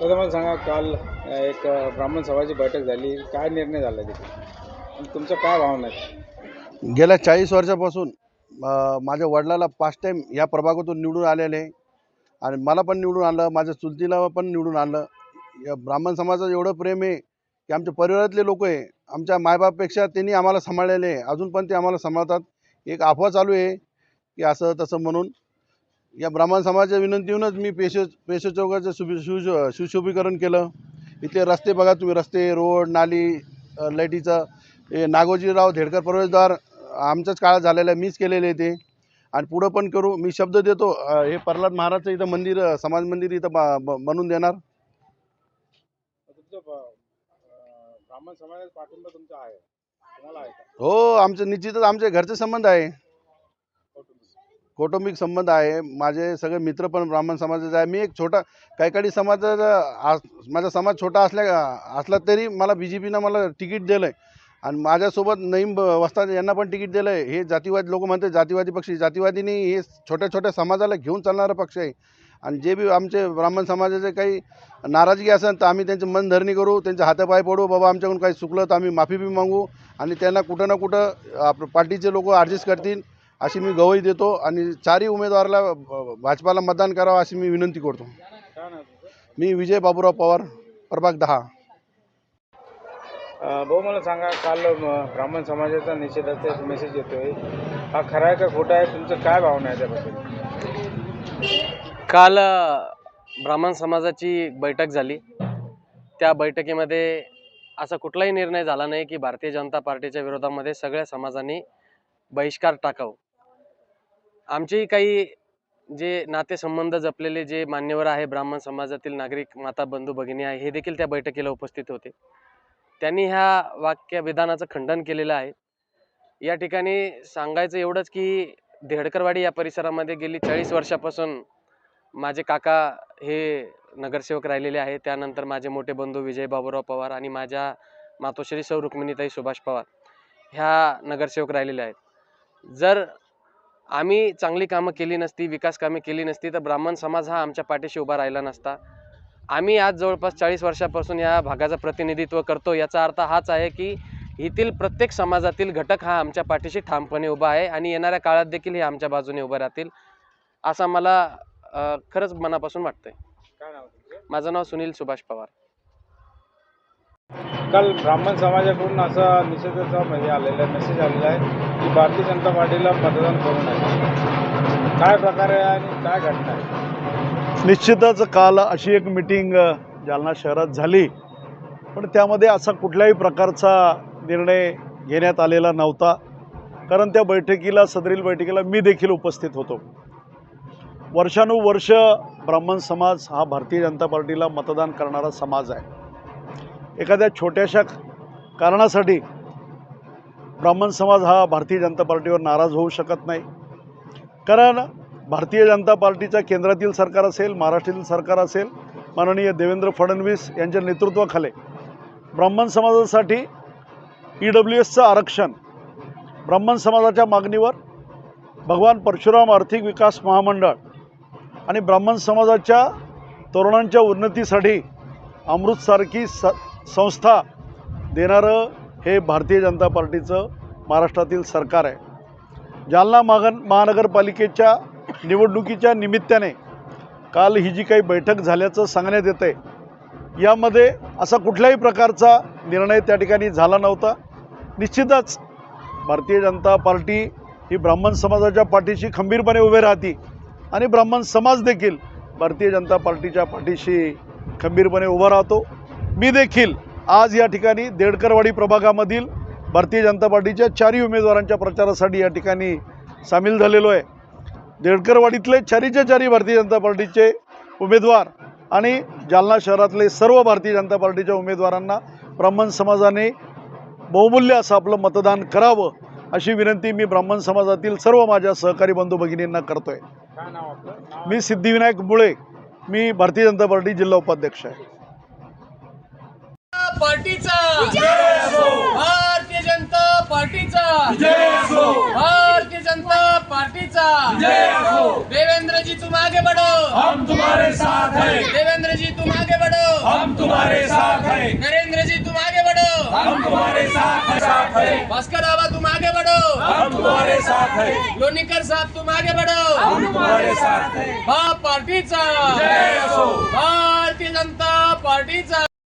तर मला सांगा काल एक ब्राह्मण सभाची बैठक झाली. काय निर्णय झाला तिथे? आणि काय भावना आहे? गेल्या चाळीस वर्षापासून माझ्या वडिलाला पाच टाईम या प्रभागातून निवडून आलेले. आणि मला पण निवडून आलं माझ्या चुलतीला पण निवडून आणलं या ब्राह्मण समाजाचं एवढं प्रेम आहे की आमच्या परिवारातले लोक आहे. आमच्या मायबापपेक्षा त्यांनी आम्हाला सांभाळलेले आहे. अजून पण ते आम्हाला सांभाळतात. एक अफवा चालू आहे की असं तसं म्हणून. या ब्राह्मण समाजाच्या विनंतीहूनच मी पेशो पेशो चौकाचं सुशो सुशो सुशोभीकरण केलं. इथे रस्ते बघा तुम्ही रस्ते रोड नाली लाईटीचं. हे नागोजीराव धेडकर प्रवेशद्वार आमच्याच काळात झालेलं आहे मीच केलेले ते. आणि पुढं पण करू. मी शब्द देतो हे प्रल्हाद महाराजचं इथं मंदिर समाज मंदिर इथं बनवून देणार. ब्राह्मण समाजाचा पाठिंबा तुमचा आहे. हो आमचं निश्चितच आमचे घरचे संबंध आहे. कौटुंबिक संबंध आहे माझे सगळे मित्र पण ब्राह्मण समाजाचे आहे. मी एक छोटा काही काही समाजाचा आस माझा समाज छोटा असल्या असला तरी मला बी जे पीनं मला तिकीट दिलं आहे आणि माझ्यासोबत नईम ब- वस्ताद यांना पण तिकीट दिलं आहे हे जातीवादी लोक म्हणते जातीवादी पक्ष जातीवादीने हे छोट्या छोट्या समाजाला घेऊन चालणारा पक्ष आहे. आणि जे बी आमचे ब्राह्मण समाजाचे काही नाराजगी असेल तर आम्ही त्यांची मनधरणी करू त्यांचे हातापाय पडू बाबा आमच्याकडून काही चुकलं तर आम्ही माफी बी मागू. आणि त्यांना कुठं ना कुठं आप पार्टीचे लोक ॲडजस्ट करतील. अशी मी गवाही देतो आणि चारही उमेदवाराला भाजपाला मतदान करावं अशी मी विनंती करतो. मी विजय बाबूराव पवार प्रभाग दहा. भाऊ मला सांगा काल ब्राह्मण समाजाचा निषेधाचा एक मेसेज येतोय. हा खरा आहे का खोटा आहे? तुमचं काय भावना आहे त्याबद्दल? काल ब्राह्मण समाजाची एक बैठक झाली. त्या बैठकीमध्ये असा कुठलाही निर्णय झाला नाही की भारतीय जनता पार्टीच्या विरोधामध्ये सगळ्या समाजांनी बहिष्कार टाकावं. आमचेही काही जे नातेसंबंध जपलेले जे मान्यवर आहे ब्राह्मण समाजातील नागरिक माता बंधू भगिनी आहे हे देखील त्या बैठकीला उपस्थित होते. त्यांनी ह्या वाक्य विधानाचं खंडन केलेलं आहे. या ठिकाणी सांगायचं एवढंच की धेडकरवाडी या परिसरामध्ये गेली चाळीस वर्षापासून माझे काका हे नगरसेवक राहिलेले आहे त्यानंतर माझे मोठे बंधू विजय बाबूराव पवार आणि माझ्या मातोश्री सौ रुक्मिणीताई सुभाष पवार ह्या नगरसेवक राहिलेल्या आहेत. जर आम्ही चांगली कामं केली नसती विकास कामे केली नसती तर ब्राह्मण समाज हा आमच्या पाठीशी उभा राहिला नसता. आम्ही आज जवळपास चाळीस वर्षापासून या भागाचं प्रतिनिधित्व करतो. याचा अर्थ हाच आहे की येथील प्रत्येक समाजातील घटक हा आमच्या पाठीशी ठामपणे उभा आहे आणि येणाऱ्या काळात देखील हे आमच्या बाजूने उभं राहतील असं मला खरंच मनापासून वाटतंय. माझं नाव सुनील सुभाष पवार. काल ब्राह्मण समाजाकडून असा निषेधाचा म्हणजे आलेला मेसेज आलेला आहे की भारतीय जनता पार्टीला मतदान करू नये. काय प्रकार आहे आणि काय घटना आहे? निश्चितच काल अशी एक मिटिंग जालना शहरात झाली. पण त्यामध्ये असा कुठल्याही प्रकारचा निर्णय घेण्यात आलेला नव्हता. कारण त्या बैठकीला सदरील बैठकीला मी देखील उपस्थित होतो. वर्षानुवर्ष ब्राह्मण समाज हा भारतीय जनता पार्टीला मतदान करणारा समाज आहे. एखाद्या छोट्याशा कारणासाठी ब्राह्मण समाज हा भारतीय जनता पार्टीवर नाराज होऊ शकत नाही. कारण भारतीय जनता पार्टीच्या केंद्रातील सरकार असेल महाराष्ट्रातील सरकार असेल माननीय देवेंद्र फडणवीस यांच्या नेतृत्वाखाली ब्राह्मण समाजासाठी ई डब्ल्यू एसचं आरक्षण ब्राह्मण समाजाच्या मागणीवर भगवान परशुराम आर्थिक विकास महामंडळ आणि ब्राह्मण समाजाच्या तरुणांच्या उन्नतीसाठी अमृतसारखी स संस्था देणारं हे भारतीय जनता पार्टीचं महाराष्ट्रातील सरकार आहे. जालना महाग महानगरपालिकेच्या निवडणुकीच्या निमित्ताने काल ही जी काही बैठक झाल्याचं सांगण्यात येतं आहे यामध्ये असा कुठल्याही प्रकारचा निर्णय त्या ठिकाणी झाला नव्हता. निश्चितच भारतीय जनता पार्टी ही ब्राह्मण समाजाच्या पाठीशी खंबीरपणे उभे राहते आणि ब्राह्मण समाज देखील भारतीय जनता पार्टीच्या पाठीशी खंबीरपणे उभा राहतो. मी देखील आज या ठिकाणी देडकरवाडी प्रभागामधील भारतीय जनता पार्टीच्या चारही उमेदवारांच्या प्रचारासाठी या ठिकाणी सामील झालेलो आहे. देडकरवाडीतले चारीच्या चारी भारतीय जनता पार्टीचे उमेदवार आणि जालना शहरातले सर्व भारतीय जनता पार्टीच्या उमेदवारांना ब्राह्मण समाजाने बहुमूल्य असं आपलं मतदान करावं अशी विनंती मी ब्राह्मण समाजातील सर्व माझ्या सहकारी बंधू भगिनींना करतो आहे मी सिद्धिविनायक मुळे मी भारतीय जनता पार्टी जिल्हा उपाध्यक्ष आहे. पार्टीचा. भारतीय जनता पार्टीचा. भारतीय जनता पार्टीचा. देवेंद्र जी तुम आगे बढ़ो हम तुम्हारे साथ हैं. देवेंद्र जी तुम आगे बढ़ो तुम्हारे साथ हैं. नरेंद्र जी तुम आगे बढ़ो हम तुम्हारे साथ साथ हैं. भास्कर बाबा तुम आगे बढ़ो हम तुम्हारे साथ हैं. लोणीकर साहब तुम आगे बढ़ो हम तुम्हारे साथ हैं. हा पार्टीचा. भारतीय जनता पार्टीचा.